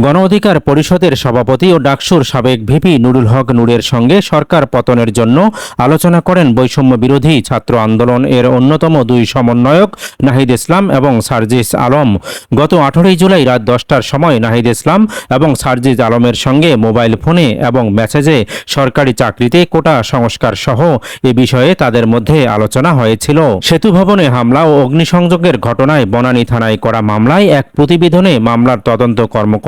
গণ অধিকার পরিষদের সভাপতি ও ডাকসুর সাবেক ভিপি নুরুল হক নূরের সঙ্গে সরকার পতনের জন্য আলোচনা করেন বৈষম্য বিরোধী ছাত্র আন্দোলন এর অন্যতম দুই সমন্বয়ক নাহিদ ইসলাম এবং সার্জিস আলম। গত আঠারোই জুলাই রাত দশটার সময় নাহিদ ইসলাম এবং সার্জিস আলমের সঙ্গে মোবাইল ফোনে এবং মেসেজে সরকারি চাকরিতে কোটা সংস্কার সহ এ বিষয়ে তাদের মধ্যে আলোচনা হয়েছিল। সেতু ভবনে হামলা ও অগ্নিসংযোগের ঘটনায় বনানী থানায় করা মামলায় এক প্রতিবেদনে মামলার তদন্ত কর্মকর্তা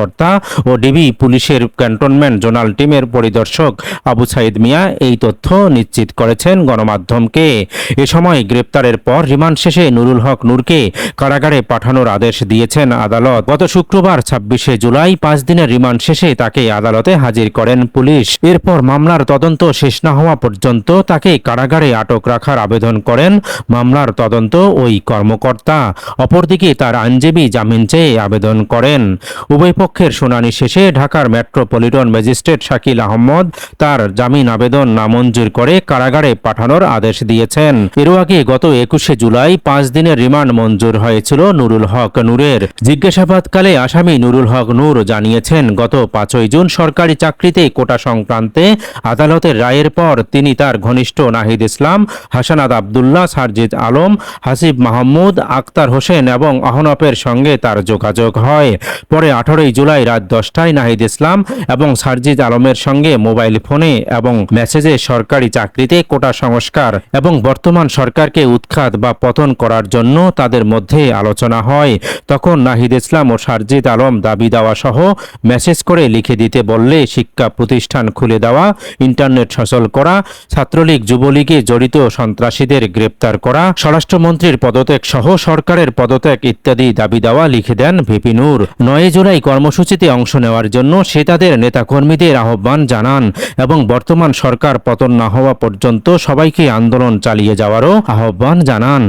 ও ডিবি পুলিশের ক্যান্টনমেন্ট জোনাল টিমের পরিদর্শক আবু সাইদ মিয়া এই তথ্য নিশ্চিত করেছেন গণমাধ্যমকে। এ সময় গ্রেপ্তারের পর রিমান্ড শেষে নুরুল হক নূরকে কারাগারে পাঠানোর আদেশ দিয়েছেন আদালত। গত শুক্রবার ছাব্বিশে জুলাই পাঁচ দিনের রিমান্ড শেষে তাকে আদালতে হাজির করেন পুলিশ। এরপর মামলার তদন্ত শেষ না হওয়া পর্যন্ত তাকে কারাগারে আটক রাখার আবেদন করেন মামলার তদন্ত ওই কর্মকর্তা। অপরদিকে তার আইনজীবী জামিন চেয়ে আবেদন করেন। উভয় পক্ষের শুনানি শেষে ঢাকার মেট্রোপলিটন ম্যাজিস্ট্রেট শাকিল আহমদ তার জামিন আবেদন নামঞ্জুর করে কারাগারে পাঠানোর আদেশ দিয়েছেন। এর আগে গত একুশে জুলাই পাঁচ দিনের রিমান্ড মঞ্জুর হয়েছিল নুরুল হক নূরের। জিজ্ঞাসাবাদকালে আসামি নুরুল হক নূর জানিয়েছেন, গত পাঁচই জুন সরকারি চাকরিতে কোটা সংক্রান্তে আদালতের রায়ের পর তিনি তার ঘনিষ্ঠ নাহিদ ইসলাম হাসানাদ আবদুল্লাহ, সারজিদ আলম, হাসিব মাহমুদ আক্তার হোসেন এবং আহনফের সঙ্গে তার যোগাযোগ হয়। পরে আঠারোই জুলাই রাত দশটায় নাহিদ ইসলাম এবং সারজিদ আলমের সঙ্গে মোবাইল ফোনে এবং মেসেজে সরকারি চাকরিতে কোটা সংস্কার এবং বর্তমান সরকারকে উৎখাত বা পতন করার জন্য তাদের মধ্যে আলোচনা হয়। তখন নাহিদ ইসলাম ও সারজিদ আলম দাবি দেওয়া সহ মেসেজ করে লিখে দিতে বললে শিক্ষা প্রতিষ্ঠান খুলে দেওয়া, ইন্টারনেট সচল করা, ছাত্রলীগ, যুবলীগে জড়িত সন্ত্রাসীদের গ্রেপ্তার করা, স্বরাষ্ট্রমন্ত্রীর পদত্যাগ সহ সরকারের পদত্যাগ ইত্যাদি দাবি দেওয়া লিখে দেন ভিপি নূর। নয় জুলাই কর্মসূচিতে অংশ নেওয়ার জন্য সে তাদের নেতাকর্মীদের আহ্বান জানান এবং বর্তমান সরকার পতন না হওয়া পর্যন্ত সবাইকে আন্দোলন চালিয়ে যাওয়ারও আহ্বান জানান।